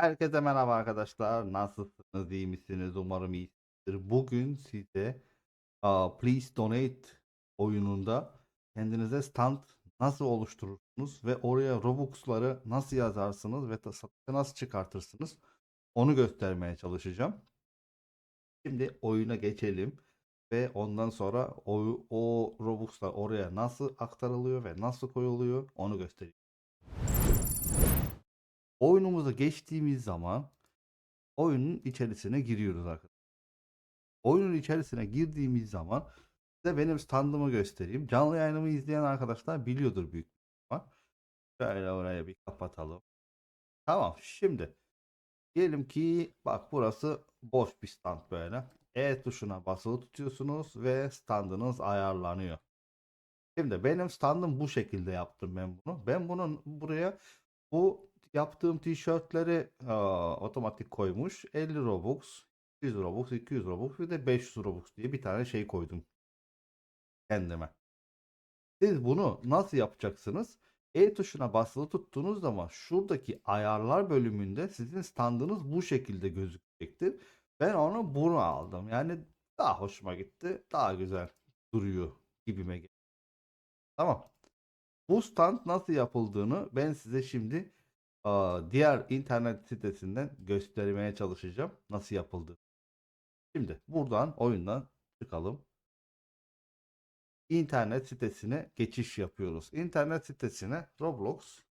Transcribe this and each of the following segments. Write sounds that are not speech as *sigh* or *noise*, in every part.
Herkese merhaba arkadaşlar. Nasılsınız? iyi misiniz? Umarım iyisinizdir. Bugün size aa, Please Donate oyununda kendinize stand nasıl oluşturursunuz ve oraya Robux'ları nasıl yazarsınız ve satışa nasıl çıkartırsınız onu göstermeye çalışacağım. Şimdi oyuna geçelim ve ondan sonra o, o Robux'lar oraya nasıl aktarılıyor ve nasıl koyuluyor onu göstereyim. Oyunumuza geçtiğimiz zaman oyunun içerisine giriyoruz arkadaşlar. Oyunun içerisine girdiğimiz zaman size benim standımı göstereyim. Canlı yayınımı izleyen arkadaşlar biliyordur büyük ihtimal. Şöyle oraya bir kapatalım. Tamam şimdi diyelim ki bak burası boş bir stand böyle. E tuşuna basılı tutuyorsunuz ve standınız ayarlanıyor. Şimdi benim standım bu şekilde yaptım ben bunu. Ben bunun buraya bu yaptığım tişörtleri aa, otomatik koymuş. 50 Robux, 100 Robux, 200 Robux bir de 500 Robux diye bir tane şey koydum kendime. Siz bunu nasıl yapacaksınız? E tuşuna basılı tuttuğunuz zaman şuradaki ayarlar bölümünde sizin standınız bu şekilde gözükecektir. Ben onu bunu aldım. Yani daha hoşuma gitti. Daha güzel duruyor gibime geldi. Tamam. Bu stand nasıl yapıldığını ben size şimdi diğer internet sitesinden göstermeye çalışacağım. Nasıl yapıldı. Şimdi buradan oyundan çıkalım. İnternet sitesine geçiş yapıyoruz. İnternet sitesine roblox.com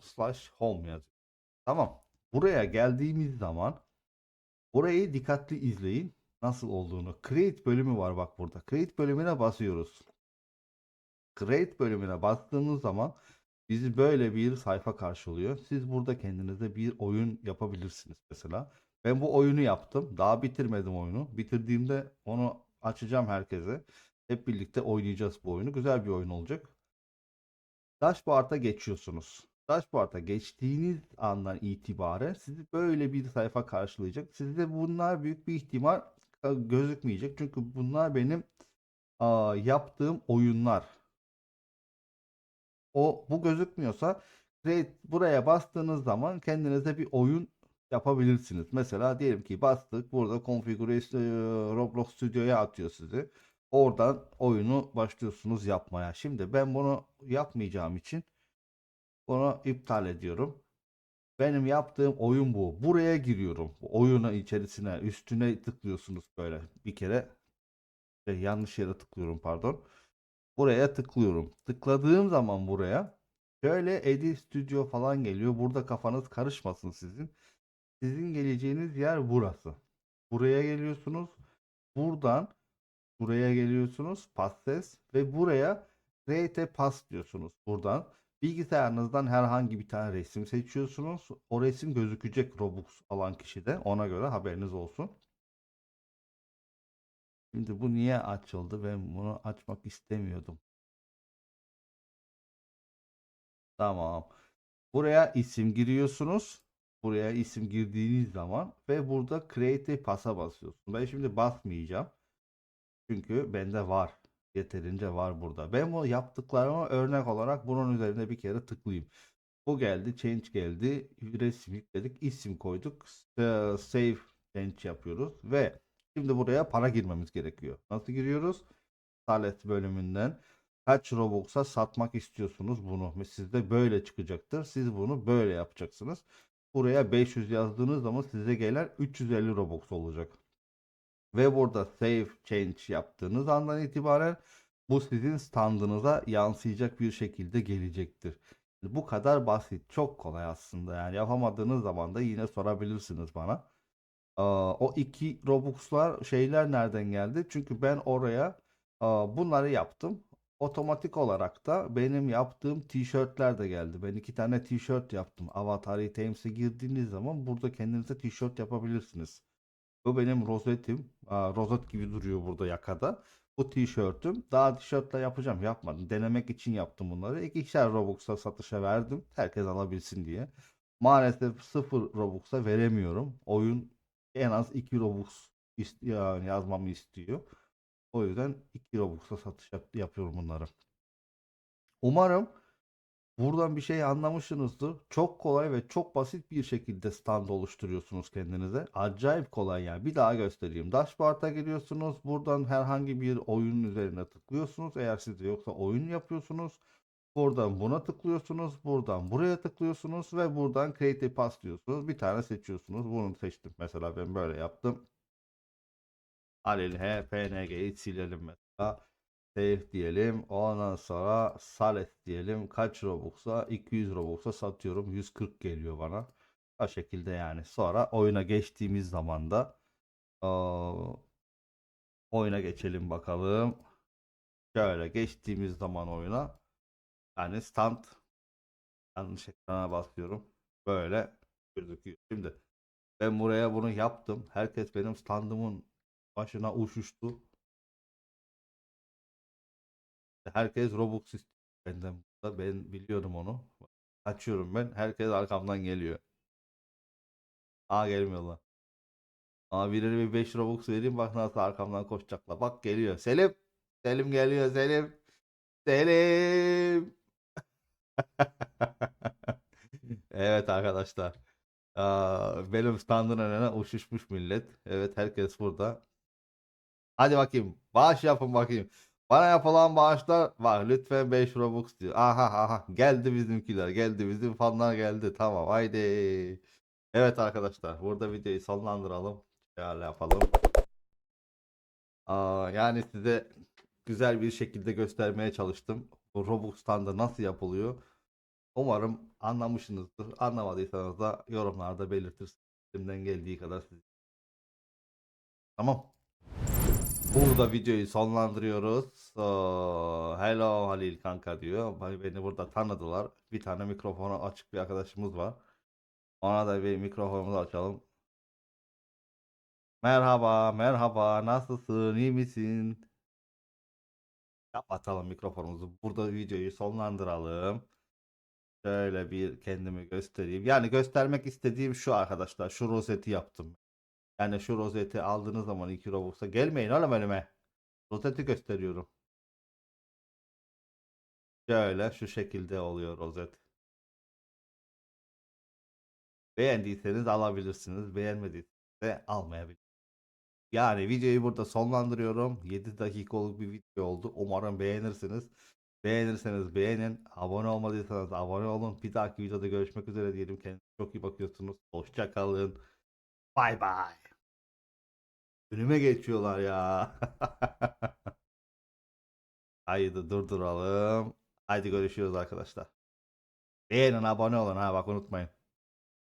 slash home yazıyor. Tamam. Buraya geldiğimiz zaman burayı dikkatli izleyin. Nasıl olduğunu. Create bölümü var bak burada. Create bölümüne basıyoruz. Create bölümüne bastığınız zaman bizi böyle bir sayfa karşılıyor. Siz burada kendinize bir oyun yapabilirsiniz mesela. Ben bu oyunu yaptım. Daha bitirmedim oyunu. Bitirdiğimde onu açacağım herkese. Hep birlikte oynayacağız bu oyunu. Güzel bir oyun olacak. Dashboard'a geçiyorsunuz. Dashboard'a geçtiğiniz andan itibaren sizi böyle bir sayfa karşılayacak. Sizde bunlar büyük bir ihtimal e, gözükmeyecek. Çünkü bunlar benim aa, yaptığım oyunlar. O bu gözükmüyorsa create buraya bastığınız zaman kendinize bir oyun yapabilirsiniz. Mesela diyelim ki bastık burada configure e, Roblox Studio'ya atıyor sizi. Oradan oyunu başlıyorsunuz yapmaya. Şimdi ben bunu yapmayacağım için bunu iptal ediyorum. Benim yaptığım oyun bu. Buraya giriyorum. Oyunun içerisine üstüne tıklıyorsunuz böyle bir kere. Şey, yanlış yere tıklıyorum pardon. Buraya tıklıyorum. Tıkladığım zaman buraya şöyle Edit Studio falan geliyor. Burada kafanız karışmasın sizin. Sizin geleceğiniz yer burası. Buraya geliyorsunuz. Buradan buraya geliyorsunuz. Passes ve buraya Create Pass diyorsunuz. Buradan bilgisayarınızdan herhangi bir tane resim seçiyorsunuz. O resim gözükecek Robux alan kişide. Ona göre haberiniz olsun. Şimdi bu niye açıldı? Ben bunu açmak istemiyordum. Tamam. Buraya isim giriyorsunuz. Buraya isim girdiğiniz zaman ve burada Create Pass'a basıyorsunuz. Ben şimdi basmayacağım. Çünkü bende var. Yeterince var burada. Ben bu yaptıklarıma örnek olarak bunun üzerine bir kere tıklayayım. Bu geldi. Change geldi. Resim yükledik. isim koyduk. Sa- Save change yapıyoruz. Ve şimdi buraya para girmemiz gerekiyor. Nasıl giriyoruz? Salet bölümünden kaç Robux'a satmak istiyorsunuz bunu. Sizde böyle çıkacaktır. Siz bunu böyle yapacaksınız. Buraya 500 yazdığınız zaman size gelen 350 Robux olacak. Ve burada save change yaptığınız andan itibaren bu sizin standınıza yansıyacak bir şekilde gelecektir. Bu kadar basit. Çok kolay aslında. Yani yapamadığınız zaman da yine sorabilirsiniz bana. O iki Robux'lar şeyler nereden geldi? Çünkü ben oraya bunları yaptım. Otomatik olarak da benim yaptığım tişörtler de geldi. Ben iki tane tişört yaptım. Avatar Items'e girdiğiniz zaman burada kendinize tişört yapabilirsiniz. Bu benim rozetim. Rozet gibi duruyor burada yakada. Bu tişörtüm. Daha tişörtle yapacağım. Yapmadım. Denemek için yaptım bunları. İkişer Robux'a satışa verdim. Herkes alabilsin diye. Maalesef 0 Robux'a veremiyorum. Oyun en az 2 Robux yani yazmamı istiyor. O yüzden 2 Robux'a satış yap- yapıyorum bunları. Umarım Buradan bir şey anlamışsınızdır. Çok kolay ve çok basit bir şekilde stand oluşturuyorsunuz kendinize. Acayip kolay yani. Bir daha göstereyim. Dashboard'a giriyorsunuz. Buradan herhangi bir oyunun üzerine tıklıyorsunuz. Eğer sizde yoksa oyun yapıyorsunuz. Buradan buna tıklıyorsunuz. Buradan buraya tıklıyorsunuz ve buradan Create Pass diyorsunuz. Bir tane seçiyorsunuz. Bunu seçtim. Mesela ben böyle yaptım. Halil H, PNG'yi silelim mesela. Save diyelim. Ondan sonra Sales diyelim. Kaç Robux'a? 200 Robux'a satıyorum. 140 geliyor bana. O şekilde yani. Sonra oyuna geçtiğimiz zaman da aa, oyuna geçelim bakalım. Şöyle geçtiğimiz zaman oyuna yani stand yanlış ekrana basıyorum. Böyle gözüküyor. Şimdi ben buraya bunu yaptım. Herkes benim standımın başına uçuştu. Herkes Robux istiyor benden burada. Ben biliyorum onu. Açıyorum ben. Herkes arkamdan geliyor. Aa gelmiyorlar. Ama birine bir 5 Robux vereyim bak nasıl arkamdan koşacaklar. Bak geliyor. Selim. Selim geliyor Selim. Selim. *laughs* Evet arkadaşlar. Benim standın önüne uçuşmuş millet. Evet herkes burada. Hadi bakayım. Bağış yapın bakayım. Bana yapılan bağışlar var. Lütfen 5 Robux diyor. Aha aha. Geldi bizimkiler. Geldi. Bizim fanlar geldi. Tamam. Haydi. Evet arkadaşlar. Burada videoyu sonlandıralım. Şöyle yapalım. Aa, yani size güzel bir şekilde göstermeye çalıştım. Bu Robux'tan da nasıl yapılıyor. Umarım anlamışsınızdır. Anlamadıysanız da yorumlarda belirtirsiniz. Elimden geldiği kadar siz. Tamam. Burada videoyu sonlandırıyoruz. So, hello Halil kanka diyor. Beni burada tanıdılar. Bir tane mikrofonu açık bir arkadaşımız var. Ona da bir mikrofonumuzu açalım. Merhaba, merhaba. Nasılsın? iyi misin? Kapatalım mikrofonumuzu. Burada videoyu sonlandıralım. Şöyle bir kendimi göstereyim. Yani göstermek istediğim şu arkadaşlar. Şu rozeti yaptım. Yani şu rozeti aldığınız zaman 2 Robux'a gelmeyin oğlum önüme. Rozeti gösteriyorum. Şöyle şu şekilde oluyor rozet. Beğendiyseniz alabilirsiniz. Beğenmediyseniz de almayabilirsiniz. Yani videoyu burada sonlandırıyorum. 7 dakikalık bir video oldu. Umarım beğenirsiniz. Beğenirseniz beğenin. Abone olmadıysanız abone olun. Bir dahaki videoda görüşmek üzere diyelim. Kendinize çok iyi bakıyorsunuz. Hoşça kalın. Bay bay. Önüme geçiyorlar ya. *laughs* Haydi durduralım. Haydi görüşürüz arkadaşlar. Beğenin abone olun ha bak unutmayın.